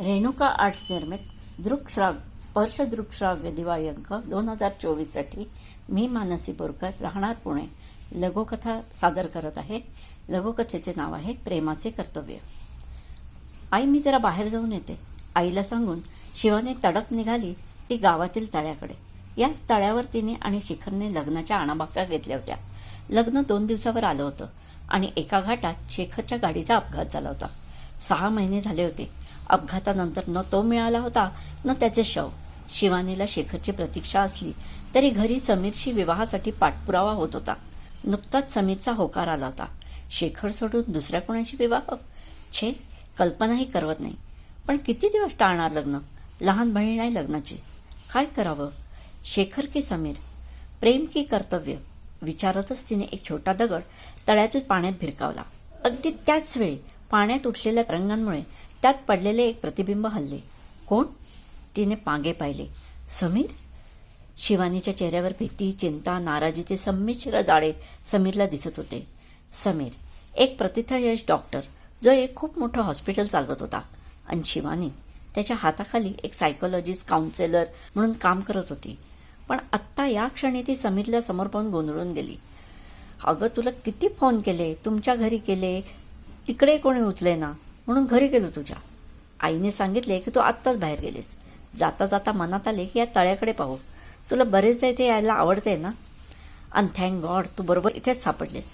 Renuka arts निर्मित दृकश्राव स्पर्श दृकश्राव्य दिवाळी अंक दोन हजार चोवीससाठी मी मानसी बोरकर राहणार पुणे. लघुकथा सादर करत आहे. लघुकथेचे नाव आहे प्रेमाचे कर्तव्य. आई मी जरा बाहेर जाऊन येते. आईला सांगून शिवाने तडक निघाली ती गावातील तळ्याकडे. याच तळ्यावर तिने आणि शिखरने लग्नाच्या आणाबाका घेतल्या होत्या. लग्न दोन दिवसावर आलं होतं आणि एका घाटात शेखरच्या गाडीचा अपघात झाला होता. सहा महिने झाले होते. अपघातानंतर न तो मिळाला होता न त्याचे शव. शिवानीला शेखरची प्रतीक्षा असली तरी घरी समीरशी विवाहासाठी पाठपुरावा होत होता. नुकताच समीरचा होकार आला होता. शेखर सोडून दुसऱ्या कोणाशी विवाह? छे कल्पनाही करवत नाही. पण किती दिवस टाळणार लग्न? लहान बहीण नाही लग्नाची. काय करावं? शेखर की समीर? प्रेम की कर्तव्य? विचारतच तिने एक छोटा दगड तळ्यातून पाण्यात भिरकावला. अगदी त्याच वेळी पाण्यात उठलेल्या तरंगांमुळे त्यात पडलेले एक प्रतिबिंब हल्ले. कोण? तिने पांगे पाहिले. समीर? शिवानीच्या चेहऱ्यावर भीती चिंता नाराजीचे संमिश्र जाळे समीरला दिसत होते. समीर एक प्रतिथयश डॉक्टर जो एक खूप मोठं हॉस्पिटल चालवत होता. आणि शिवानी त्याच्या हाताखाली एक सायकोलॉजिस्ट काउन्सेलर म्हणून काम करत होती. पण आत्ता या क्षणी ती समीरला समोर पाहून गोंधळून गेली. अगं तुला किती फोन केले? तुमच्या घरी केले? तिकडे कोणी उचले ना म्हणून घरी गेलो तुझ्या. आईने सांगितले की तू आत्ताच बाहेर गेलीस. जाता जाता मनात आले की या तळ्याकडे पाहू. तुला बरेचदा इथे यायला आवडते ना? अन थँक गॉड तू बरोबर इथेच सापडलेस.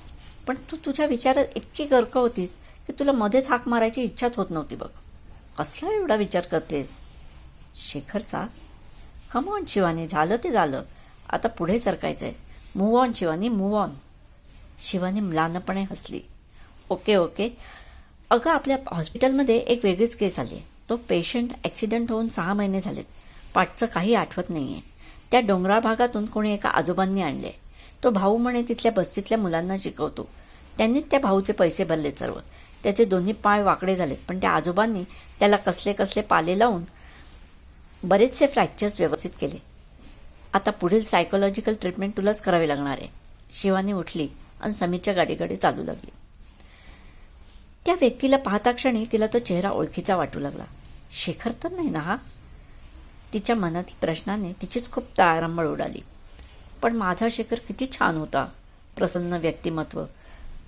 पण तू तुझ्या विचारात इतकी गर्क होतीस की तुला मध्येच हाक मारायची इच्छाच होत नव्हती बघ. कसला एवढा विचार करतेस? शेखरचा कम ऑन शिवानी झालं ते झालं. आता पुढे सरकायचं आहे move on Shivani move on Shivani म्लानपणे हसली. ओके ओके अगं आपल्या हॉस्पिटलमध्ये एक वेगळीच केस आली आहे. तो पेशंट ॲक्सिडेंट होऊन सहा महिने झालेत. पाठचं काही आठवत नाही आहे त्या डोंगराळ भागातून कोणी एका आजोबांनी आणले तो भाऊ म्हणे तिथल्या बस्तीतल्या मुलांना शिकवतो. त्यांनीच त्या भाऊचे पैसे भरले सर्व. त्याचे दोन्ही पाय वाकडे झालेत. पण त्या आजोबांनी त्याला कसले कसले पाले लावून बरेचसे फ्रॅक्चर्स व्यवस्थित केले. आता पुढील सायकोलॉजिकल ट्रीटमेंट तुलाच करावी लागणार आहे. शिवानी उठली आणि समीरच्या गाडीकडे चालू लागली. त्या व्यक्तीला पाहता क्षणी तिला तो चेहरा ओळखीचा वाटू लागला. शेखर तर नाही ना हा? तिच्या मनातील प्रश्नाने तिचीच खूप ताळारंबळ उडाली. पण माझा शेखर किती छान होता. प्रसन्न व्यक्तिमत्व.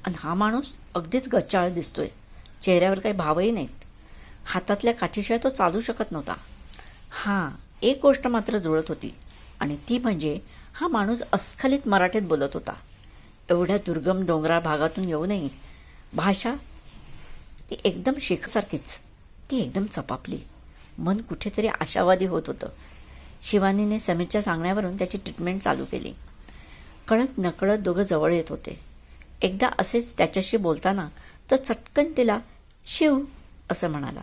आणि हा माणूस अगदीच गच्चाळ दिसतोय. चेहऱ्यावर काही भावही नाहीत. हातातल्या काठीशिवाय तो चालू शकत नव्हता. हां एक गोष्ट मात्र जुळत होती. आणि ती म्हणजे हा माणूस अस्खलित मराठीत बोलत होता. एवढ्या दुर्गम डोंगराळ भागातून येऊनही भाषा ती एकदम शेखसारखीच. ती एकदम चपापली. मन कुठेतरी आशावादी होत होतं. शिवानीने समीरच्या सांगण्यावरून त्याची ट्रीटमेंट चालू केली. कळत नकळत दोघं जवळ येत होते. एकदा असेच त्याच्याशी बोलताना तो चटकन तिला शिव असं म्हणाला.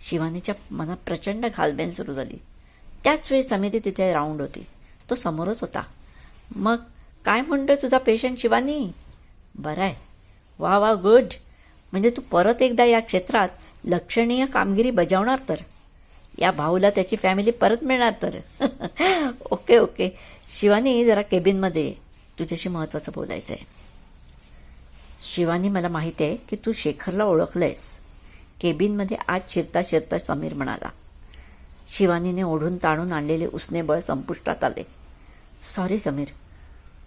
शिवानीच्या मनात प्रचंड घालबेन सुरू झाली. त्याच वेळी समिती तिथे राऊंड होती. तो समोरच होता. मग काय म्हणतोय तुझा पेशंट शिवानी? बरं आहे. वा वा गुड म्हणजे तू परत एकदा या क्षेत्रात लक्षणीय कामगिरी बजावणार तर. या भाऊला त्याची फॅमिली परत मिळणार तर. Okay okay. शिवानी जरा केबिनमध्ये तुझ्याशी महत्त्वाचं बोलायचं आहे शिवानी मला माहिती आहे की तू शेखरला ओळखलंयस. केबिनमध्ये आज शिरता शिरता समीर म्हणाला. शिवानीने ओढून ताणून आणलेले उसने बळ संपुष्टात आले. सॉरी समीर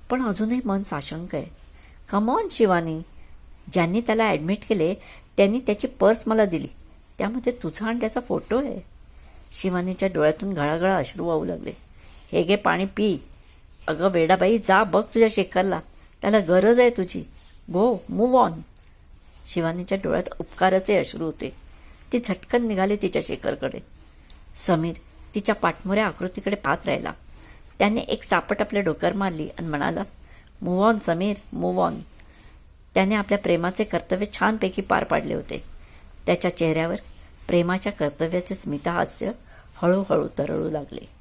पण अजूनही मन साशंक आहे. Come on Shivani. ज्यांनी त्याला ॲडमिट केले त्यांनी त्याची पर्स मला दिली. त्यामध्ये तुझा आणि त्याचा फोटो आहे. शिवानीच्या डोळ्यातून गळागळा अश्रू वाहू लागले. हे घे पाणी पी. अगं वेडाबाई जा बघ तुझ्या शेखरला त्याला गरज आहे तुझी. गो मूव ऑन शिवानीच्या डोळ्यात उपकाराचे अश्रू होते. ती झटकन निघाली तिच्या शेखरकडे समीर तिच्या पाठमोऱ्या आकृतीकडे पाहत राहिला. त्याने एक सापट आपल्या डोक्यावर मारली आणि म्हणाला move on Sameer move on त्याने आपल्या प्रेमाचे कर्तव्य छानपैकी पार पाडले होते. त्याच्या चेहऱ्यावर प्रेमाच्या कर्तव्याचे स्मिताहास्य हळूहळू तरळू लागले.